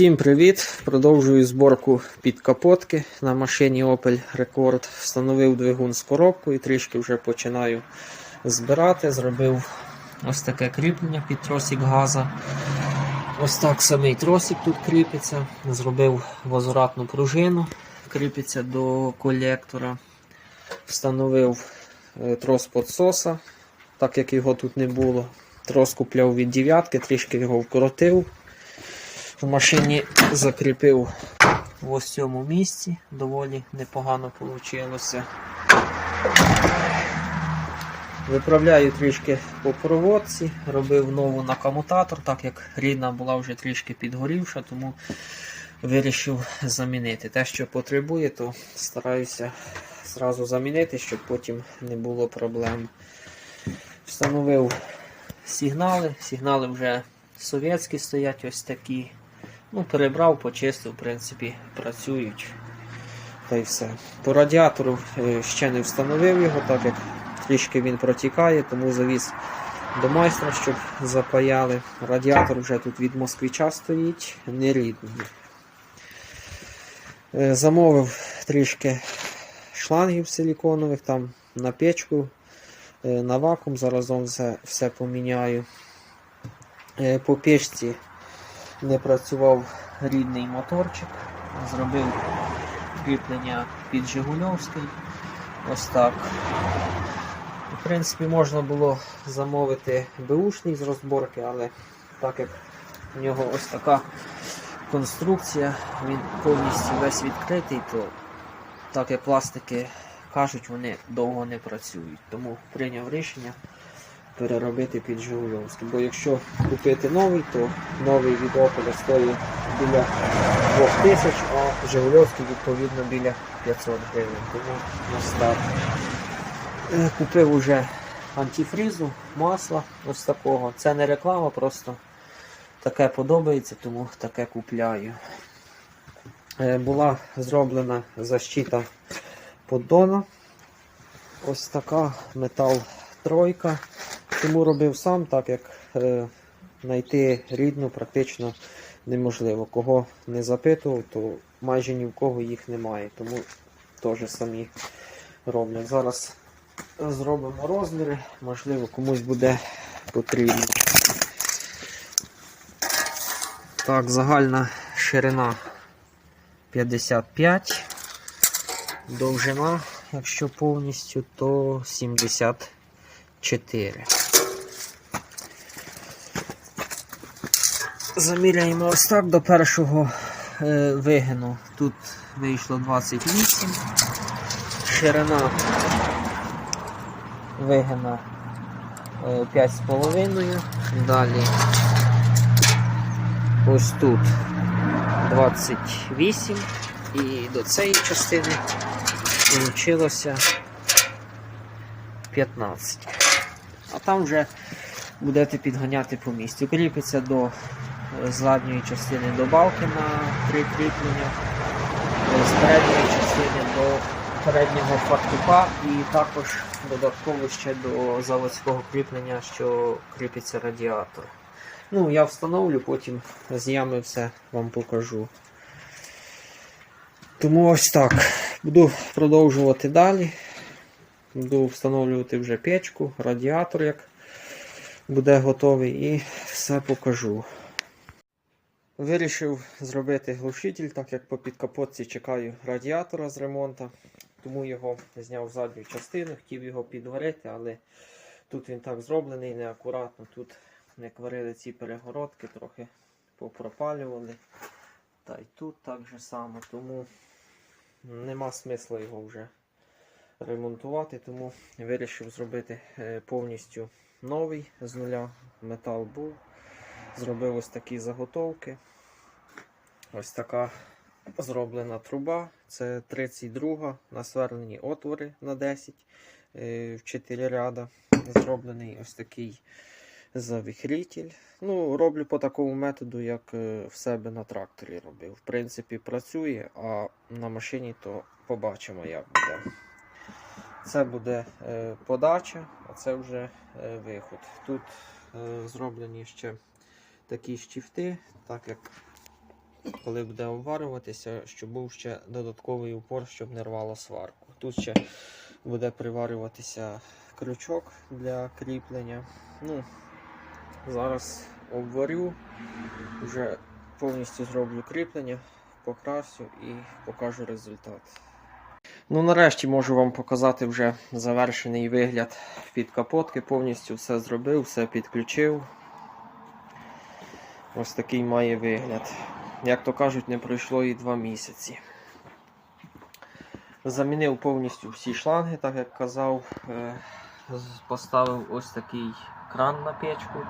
Всім привіт! Продовжую зборку підкапотки на машині Opel Record. Встановив двигун з коробкою, трішки вже починаю збирати. Зробив ось таке кріплення під тросик газа. Ось так самий тросик тут кріпиться. Зробив возвратну пружину, кріпиться до колектора. Встановив е, трос підсоса, так як його тут не було. Трос купляв від дев'ятки, трішки його вкоротив. В машині закріпив в ось місці, доволі непогано вийшло. Виправляю трішки по проводці, робив нову на комутатор, так як рідна була вже трішки підгорівша, тому вирішив замінити. Те, що потребує, то стараюся зразу замінити, щоб потім не було проблем. Встановив сигнали, сигнали вже совєтські стоять ось такі. Ну, перебрав, почистив, в принципі, працюють. Та й все. По радіатору е, ще не встановив його, так як трішки він протікає, тому завіз до майстра, щоб запаяли. Радіатор вже тут від москвича стоїть, не рідний. Е, Замовив трішки шлангів силіконових там на печку, е, на вакуум, заразом все, все поміняю. По печці не працював рідний моторчик. Зробив кріплення під Жигульовський. Ось так. В принципі, можна було замовити беушний з розборки, але так як в нього ось така конструкція, він повністю весь відкритий, то так як пластики кажуть, вони довго не працюють. Тому прийняв рішення переробити під Жигульовський. Бо якщо купити новий, то новий від Opel стоїть біля 2000, а Жигульовський відповідно біля 500 гривень. Тому ось так. Е, Купив уже антифрізу, масла ось такого. Це не реклама, просто таке подобається, тому таке купляю. Е, Була зроблена защита поддона. Ось така метал тройка. Чому робив сам, так як е, рідну практично неможливо. Кого не запитував, то майже ні в кого їх немає. Тому теж самі роблять. Зараз зробимо розміри, можливо, комусь буде потрібно. Так, загальна ширина 55, довжина, якщо повністю, то 74. Заміряємо ось так до першого е, вигину. Тут вийшло 28, ширина вигина е, 5,5. Далі ось тут 28 і до цієї частини вийшло 15. А там вже будете підганяти по місцю. Кріпиться до е, задньої частини добавки на три кріплення, е, з передньої частини до переднього фартука і також додатково ще до заводського кріплення, що кріпиться радіатор. Ну, я встановлю, потім з ями все вам покажу. Тому ось так. Буду продовжувати далі. Буду встановлювати вже печку, радіатор, як буде готовий, і все покажу. Вирішив зробити глушитель, так як по підкапотці чекаю радіатора з ремонту. Тому його зняв задню частину, хотів його підварити, але тут він так зроблений неакуратно. Тут не кварили ці перегородки, трохи попропалювали. Та й тут так же само, тому нема смисла його вже ремонтувати, тому вирішив зробити е, повністю новий з нуля. Метал був. Зробив ось такі заготовки. Ось така зроблена труба. Це 32 насверлені отвори на 10 е, в 4 ряда. Зроблений ось такий завіхритель. Ну, роблю по такому методу, як е, в себе на тракторі робив. В принципі, працює, а на машині то побачимо, як буде. Це буде е, подача, а це вже виход. Тут зроблені ще такі щифти, так як коли буде обварюватися, щоб був ще додатковий упор, щоб не рвало сварку. Тут ще буде приварюватися крючок для кріплення. Ну, зараз обварю, вже повністю зроблю кріплення, покрасю і покажу результат. Ну, нарешті можу вам показати вже завершений вигляд під капотки. Повністю все зробив, все підключив. Ось такий має вигляд. Як то кажуть, не пройшло і два місяці. Замінив повністю всі шланги, так як казав. Е, Поставив ось такий кран на печку,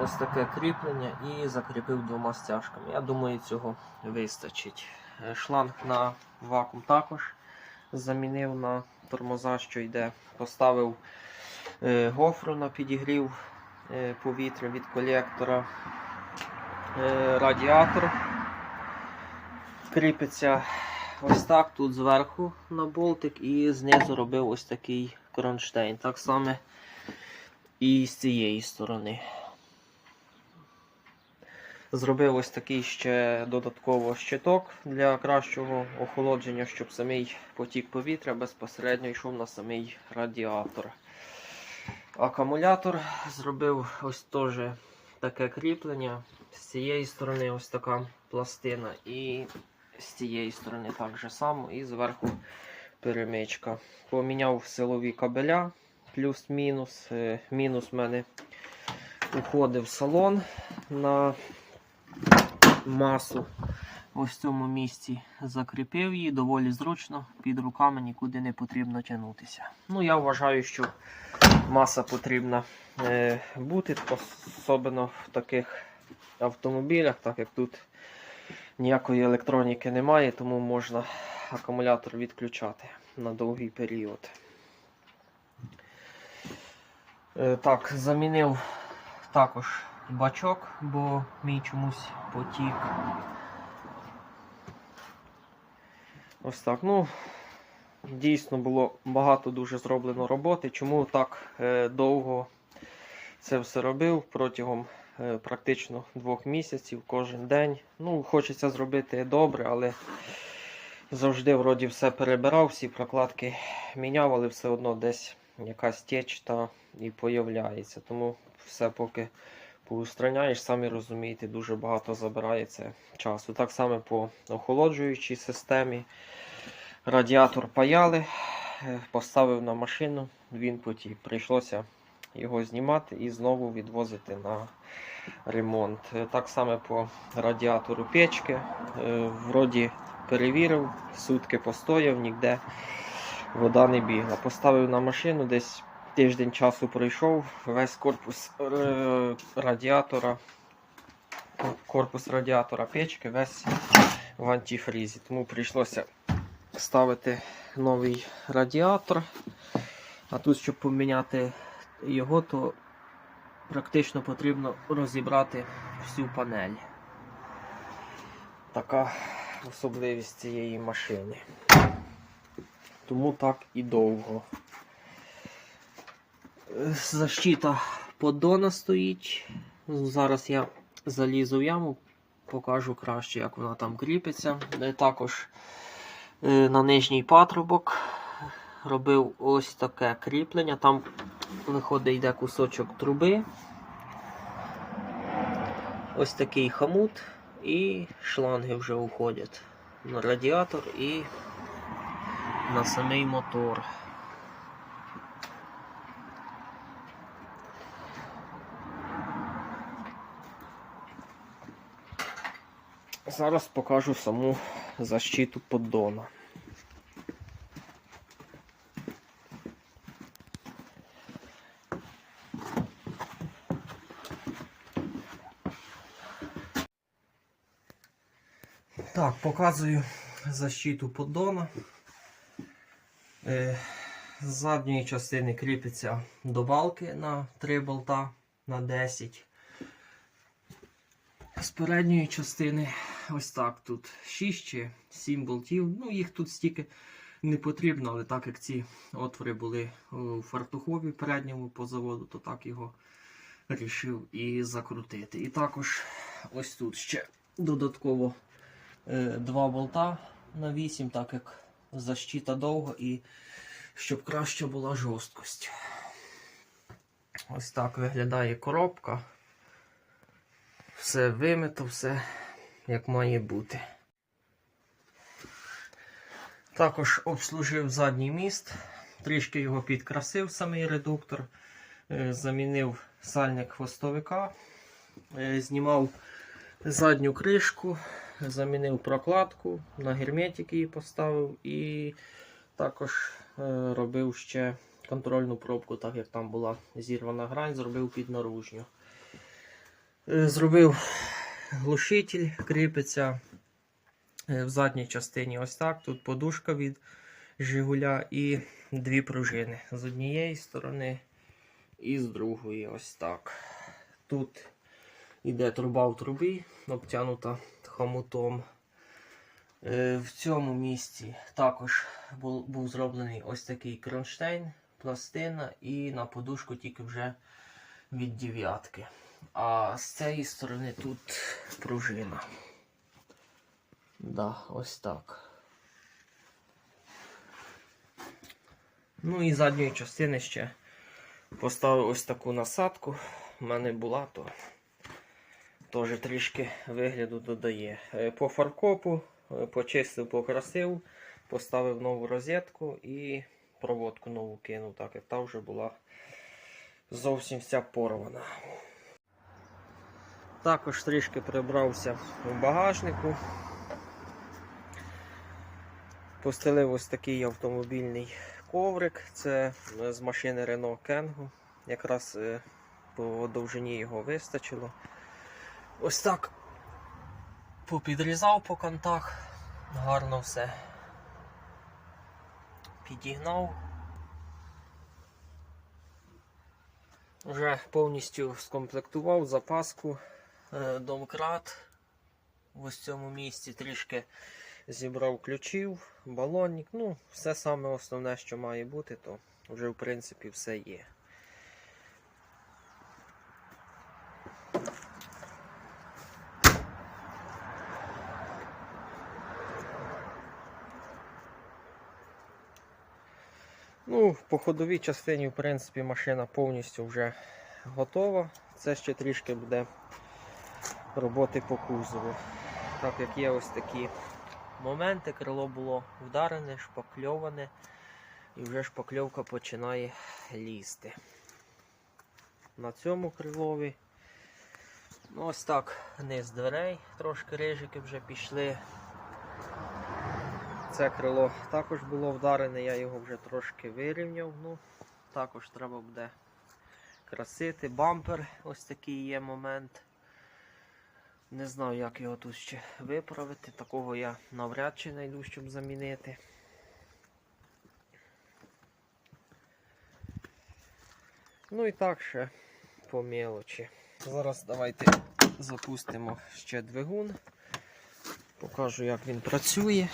ось таке кріплення і закріпив двома стяжками. Я думаю, цього вистачить. Е, Шланг на вакуум також замінив на тормоза, що йде. Поставив е, гофру на підігрів повітря від колектора. Е, радіатор кріпиться ось так тут зверху на болтик і знизу робив ось такий кронштейн. Так само і з цієї сторони. Зробив ось такий ще додатково щиток для кращого охолодження, щоб самий потік повітря безпосередньо йшов на самий радіатор. Акумулятор зробив ось теж таке кріплення. З цієї сторони ось така пластина, і з цієї сторони так же само, і зверху перемичка. Поміняв силові кабеля, плюс-мінус. Е, Мінус в мене уходив салон на масу. Ось в цьому місці закріпив її, доволі зручно, під руками нікуди не потрібно тягнутися. Ну, я вважаю, що маса потрібна е, бути, особливо в таких автомобілях, так як тут ніякої електроніки немає, тому можна акумулятор відключати на довгий період. Е, так, замінив також бачок, бо мій чомусь потік. Ось так. Ну, дійсно було багато дуже зроблено роботи. Чому так е, довго це все робив протягом е, практично двох місяців кожен день. Ну, хочеться зробити добре, але завжди вроді все перебирав, всі прокладки міняв, але все одно десь якась теч та і появляється. Тому все поки поустраняєш, самі розумієте, дуже багато забирається часу. Так само по охолоджуючій системі. Радіатор паяли, е, поставив на машину, він потік. Прийшлося його знімати і знову відвозити на ремонт. Е, Так само по радіатору печки. Е, Вроді перевірив, сутки постояв, ніде вода не бігла. Поставив на машину, десь тиждень часу пройшов, весь корпус е, радіатора, корпус радіатора печки, весь в антифрізі. Тому прийшлося ставити новий радіатор. А тут, щоб поміняти його, то практично потрібно розібрати всю панель. Така особливість цієї машини. Тому так і довго. Защита поддона стоїть. Зараз я залізу в яму, покажу краще, як вона там кріпиться. Е, Також е, на нижній патрубок робив ось таке кріплення. Там виходить йде кусочок труби. Ось такий хамут і шланги вже уходять на радіатор і на самий мотор. Зараз покажу саму защиту поддона. Так, показую защиту поддона. Е, з задньої частини кріпиться до балки на 3 болта на 10. З передньої частини ось так тут 6 чи 7 болтів. Ну, їх тут стільки не потрібно, але так як ці отвори були у фартухові передньому по заводу, то так його рішив і закрутити. І також ось тут ще додатково е, два болта на 8, так як защита довго і щоб краще була жорсткость. Ось так виглядає коробка. Все вимито, все як має бути. Також обслужив задній міст, трішки його підкрасив самий редуктор, е, замінив сальник хвостовика, е, знімав задню кришку, замінив прокладку, на герметик її поставив і також е, робив ще контрольну пробку, так як там була зірвана грань, зробив під наружню. Зробив глушитель, кріпиться е, в задній частині ось так. Тут подушка від Жигуля і дві пружини з однієї сторони і з другої. Ось так. Тут іде труба в трубі, обтянута хомутом. Е, В цьому місці також був зроблений ось такий кронштейн, пластина і на подушку тільки вже від дев'ятки. А з цієї сторони тут пружина. Да, ось так. Ну і задньої частини ще поставив ось таку насадку. У мене була, то теж трішки вигляду додає. Е, По фаркопу е, почистив, покрасив, поставив нову розетку і проводку нову кинув, так як та вже була зовсім вся порвана. Також трішки прибрався у багажнику. Постелив ось такий автомобільний коврик. Це е, з машини Renault Kangoo. Якраз е, по довжині його вистачило. Ось так попідрізав по кантах, гарно все підігнав. Вже повністю скомплектував запаску домкрат. В цьому місці трішки зібрав ключів, балонник. Ну, все саме основне, що має бути, то вже в принципі все є. Ну, по ходовій частині, в принципі, машина повністю вже готова. Це ще трішки буде роботи по кузову. Так як є ось такі моменти, крило було вдарене, шпакльоване, і вже шпакльовка починає лізти. На цьому крилові. Ну, ось так низ дверей, трошки рижики вже пішли. Це крило також було вдарене, я його вже трошки вирівняв. Ну, також треба буде красити. Бампер, ось такий є момент. Не знаю, як його тут ще виправити. Такого я навряд чи знайду, щоб замінити. Ну і так ще по мелочі. Зараз давайте запустимо ще двигун. Покажу, як він працює.